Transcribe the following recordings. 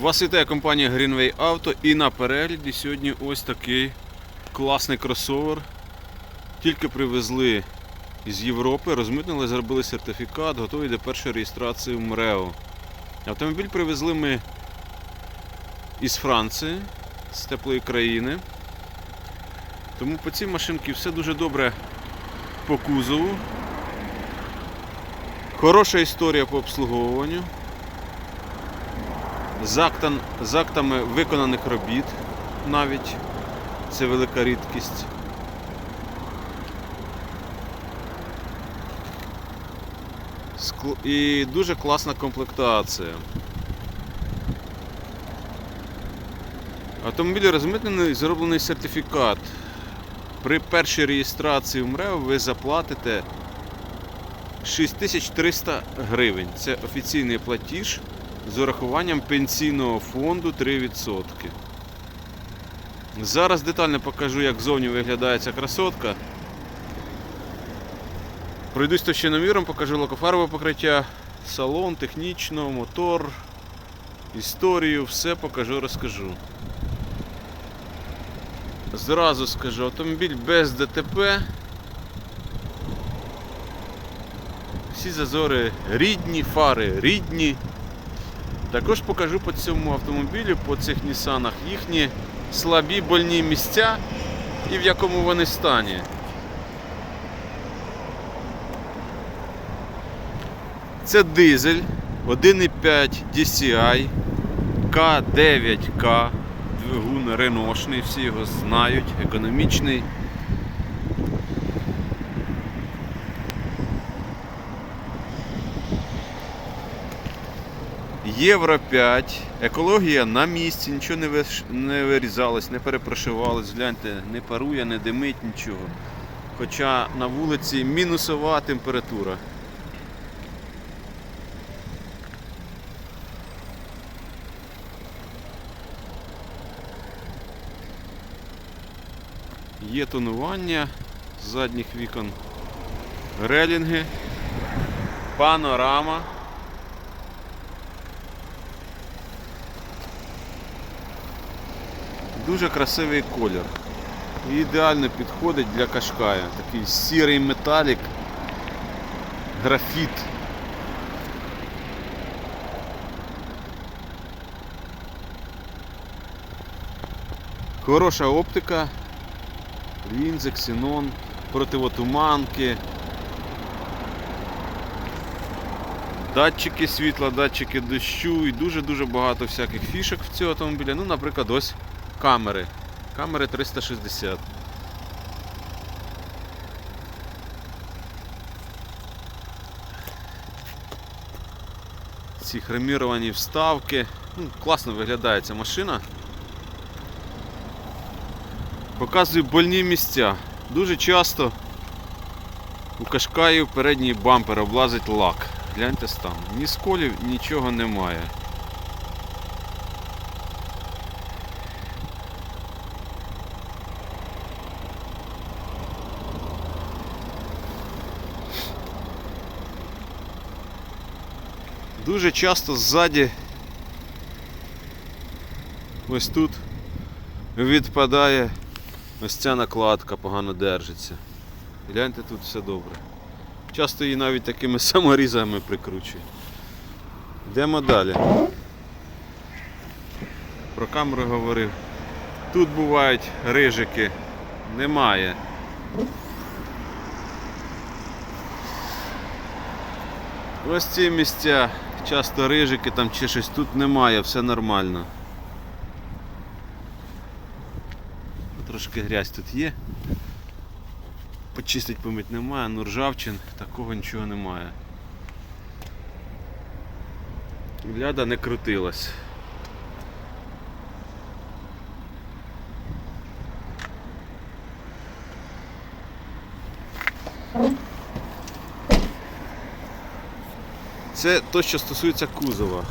Вас вітає компанія Greenway Auto і на перегляді сьогодні ось такий класний кросовер. Тільки привезли з Європи, розмитнили, зробили сертифікат, готовий до першої реєстрації в МРЕО. Автомобіль привезли ми із Франції, з теплої країни. Тому по цій машинці все дуже добре по кузову. Хороша історія по обслуговуванню з, актами виконаних робіт навіть. Це велика рідкість. І дуже класна комплектація. Автомобіль розмитнений, зроблений сертифікат. При першій реєстрації в МРЕО ви заплатите 6300 гривень. Це офіційний платіж з урахуванням пенсійного фонду 3%. Зараз детально покажу, як зовні виглядає ця красотка. Пройдусь товщиноміром, покажу лакофарбове покриття, салон, технічно, мотор, історію, все покажу, розкажу. Зразу скажу, автомобіль без ДТП. Всі зазори рідні, фари рідні. Також покажу по цьому автомобілю, по цих Нісанах, їхні слабі больні місця і в якому вони стані. Це дизель 1,5 DCI К9К. Двигун реношний, всі його знають, економічний. Євро 5, екологія на місці, нічого не, вирізалось, не перепрошивалось, гляньте, не парує, не димить нічого. Хоча на вулиці мінусова температура. Є тонування задніх вікон, релінги, панорама. Дуже красивий колір. І ідеально підходить для кашкая. Такий сірий металік, графіт. Хороша оптика, лінзи, ксенон, противотуманки, датчики світла, датчики дощу і дуже-дуже багато всяких фішок в цього автомобіля. Ну, наприклад, ось камери. Камери 360. Ці хроміровані вставки. Ну, класно виглядає ця машина. Показую больні місця. Дуже часто у Кашкаїв передній бампер облазить лак. Гляньте стан. Ні сколів, нічого немає. Дуже часто ззаді ось тут відпадає ось ця накладка, погано держиться. Гляньте, тут все добре. Часто її навіть такими саморізами прикручує. Йдемо далі. Про камеру говорив. Тут бувають рижики. Немає. Ось ці місця, часто рижики там чи щось тут немає, все нормально. Трошки грязь тут є. Почистить помить немає, ну ржавчин, такого нічого немає. Ляда не крутилась. Це то, що стосується кузова.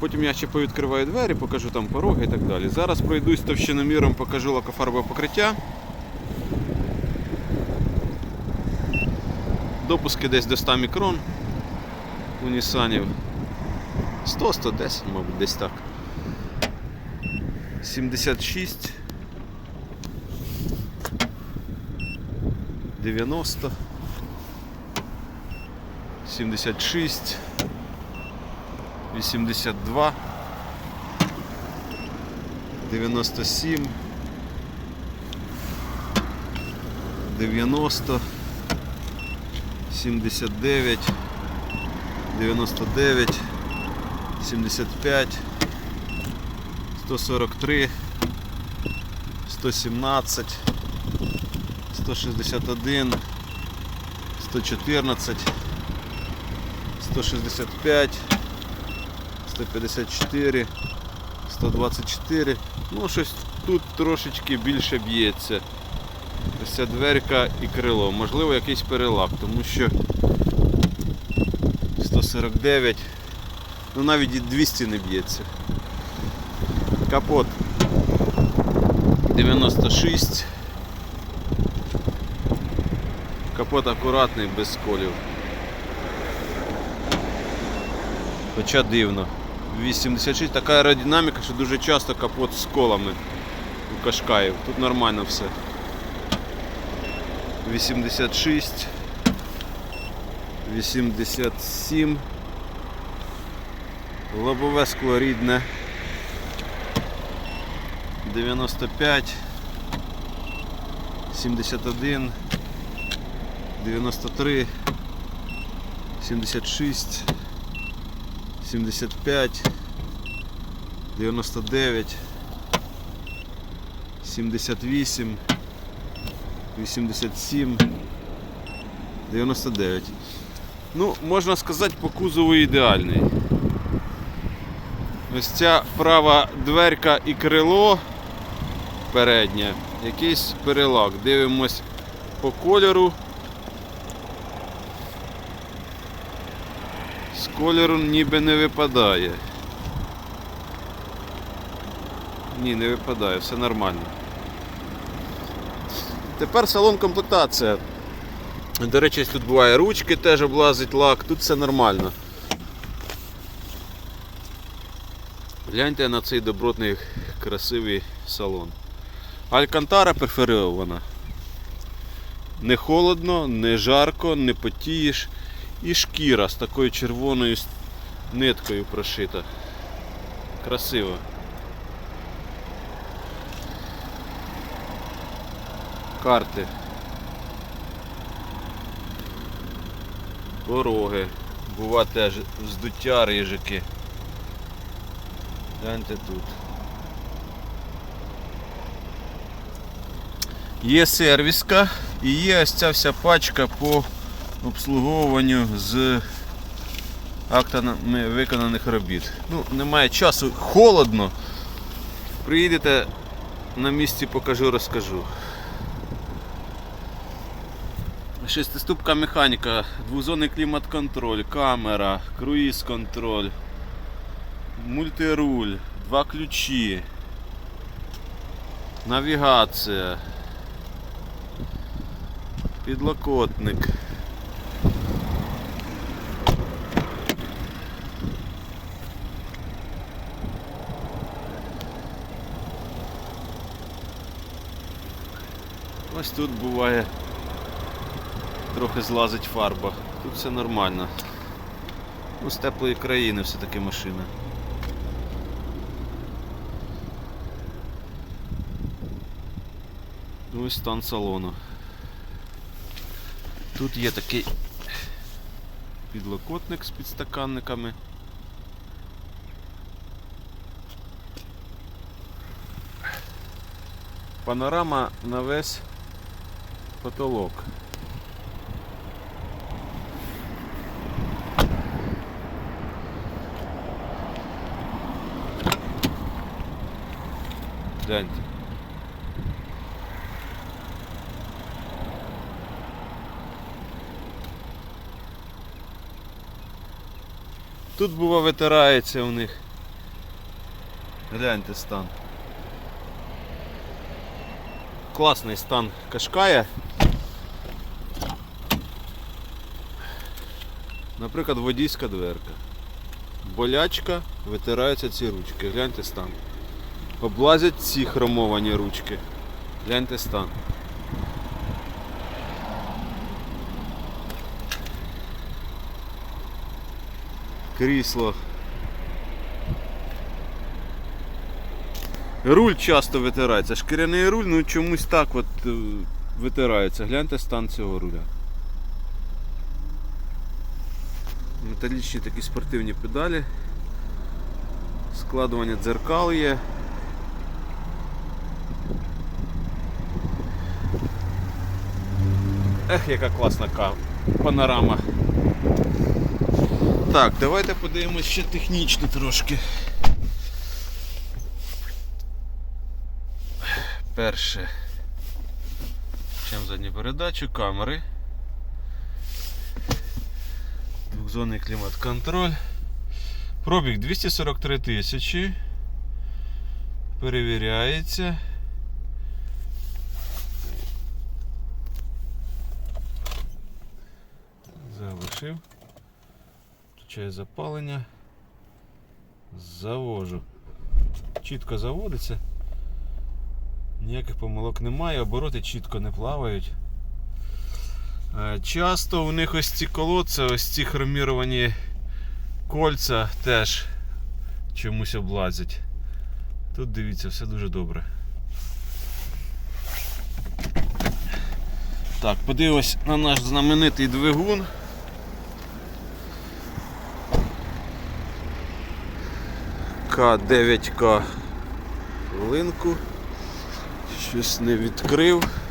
Потім я ще повідкриваю двері, покажу там пороги і так далі. Зараз пройдусь товщиноміром, покажу лакофарбове покриття. Допуски десь до 100 мікрон у Нісанів. 100-110, мабуть, десь так. 76 90 76 82 97 90 79 99 75 143 117 161 114 165 154 124 ну щось тут трошечки більше б'ється. Ось ця дверка і крило. Можливо якийсь перелак тому що 149 ну навіть і 200 не б'ється. Капот. 96 капот акуратний без сколів. Хоча дивно. 86 така аеродинаміка, що дуже часто капот з колами у Кашкаїв. Тут нормально все. 86. 87. Лобове скло рідне. 95. 71. 93. 76. 75, 99, 78, 87, 99. Ну, можна сказати, по кузову ідеальний. Ось ця права дверка і крило переднє, якийсь перелак. Дивимось по кольору. З кольору ніби не випадає. Ні, не випадає, все нормально. Тепер салон комплектація. До речі, тут буває ручки теж облазить лак, тут все нормально. Гляньте на цей добротний красивий салон. Алькантара перфорирована. Не холодно, не жарко, не потієш. І шкіра з такою червоною ниткою прошита. Красиво. Карти. Пороги. Бува теж вздуття рижики. Гляньте тут. Є сервіска і є ось ця вся пачка по обслуговуванню з актами виконаних робіт. Ну, немає часу, холодно. Приїдете на місці, покажу, розкажу. Шестиступка механіка, двозонний клімат-контроль, камера, круїз-контроль, мультируль, два ключі, навігація, підлокотник. Ось тут буває трохи злазить фарба. Тут все нормально. Ну, з теплої країни все-таки машина. Ну, Ось стан салону. Тут є такий підлокотник з підстаканниками. Панорама на весь потолок. Гляньте. Тут бува витирається у них. Гляньте стан. Класний стан Кашкая. Наприклад, водійська дверка. болячка, витираються ці ручки. Гляньте стан. Облазять ці хромовані ручки. Гляньте стан. Крісло. Руль часто витирається. Шкіряний руль, ну чомусь так от е, витирається. Гляньте стан цього руля. Металічні такі спортивні педалі. Складування дзеркал є. Ех, яка класна панорама. Так, давайте подивимось ще технічно трошки. Перше. Чим задню передачу, камери. Двохзонний клімат-контроль. Пробіг 243 тисячі. Перевіряється. Заглушив. Включаю запалення. Завожу. Чітко заводиться. Ніяких помилок немає, обороти чітко не плавають. Е, Часто у них ось ці колодці, ось ці хроміровані кольця теж чомусь облазять. Тут дивіться, все дуже добре. Так, подивимось на наш знаменитий двигун. К9К хвилинку. Щось не відкрив.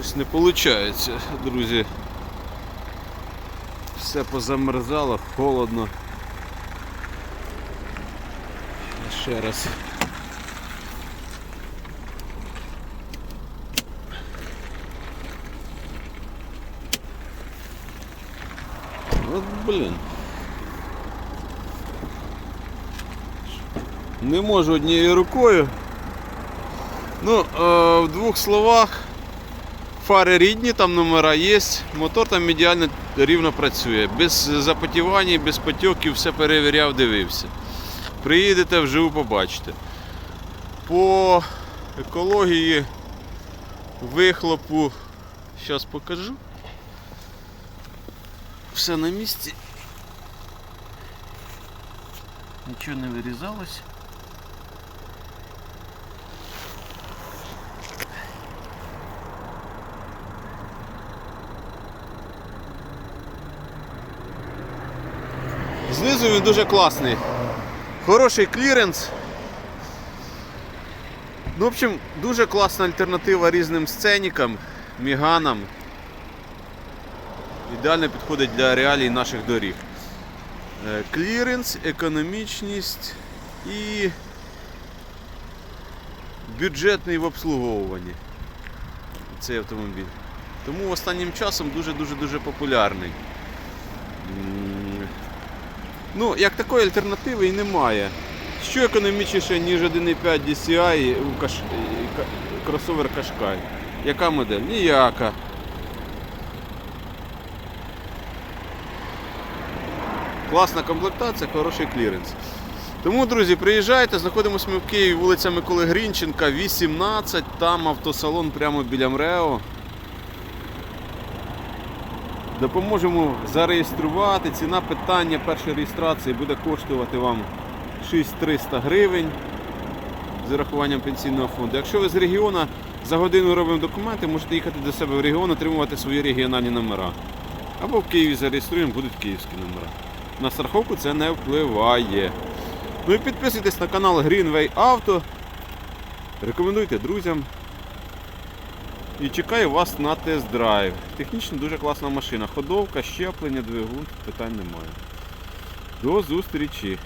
Щось не виходить, друзі. Все позамерзало, холодно. Ще раз. От блін. Не можу однією рукою. Ну, е, в двох словах, фари рідні, там номера є, мотор там ідеально рівно працює. Без запотівань, без потьоків, все перевіряв, дивився. Приїдете вживу побачите. По екології вихлопу, зараз покажу. Все на місці. Нічого не вирізалось. Знизу він дуже класний. Хороший кліренс. Ну, в общем, дуже класна альтернатива різним сценікам, міганам. Ідеально підходить для реалій наших доріг. Е, Кліренс, економічність і бюджетний в обслуговуванні цей автомобіль. Тому останнім часом дуже-дуже дуже популярний. Ну, як такої альтернативи і немає. Що економічніше, ніж 1.5 DCI у каш... кросовер Qashqai? Яка модель? Ніяка. Класна комплектація, хороший кліренс. Тому, друзі, приїжджайте, знаходимося ми в Києві, вулиця Миколи Грінченка, 18, там автосалон прямо біля МРЕО. Допоможемо зареєструвати. Ціна питання першої реєстрації буде коштувати вам 6300 гривень з урахуванням пенсійного фонду. Якщо ви з регіону, за годину робимо документи, можете їхати до себе в регіон, отримувати свої регіональні номера. Або в Києві зареєструємо, будуть київські номера. На страховку це не впливає. Ну і підписуйтесь на канал Greenway Auto. Рекомендуйте друзям. І чекаю вас на тест-драйв. Технічно дуже класна машина. Ходовка, щеплення, двигун, питань немає. До зустрічі!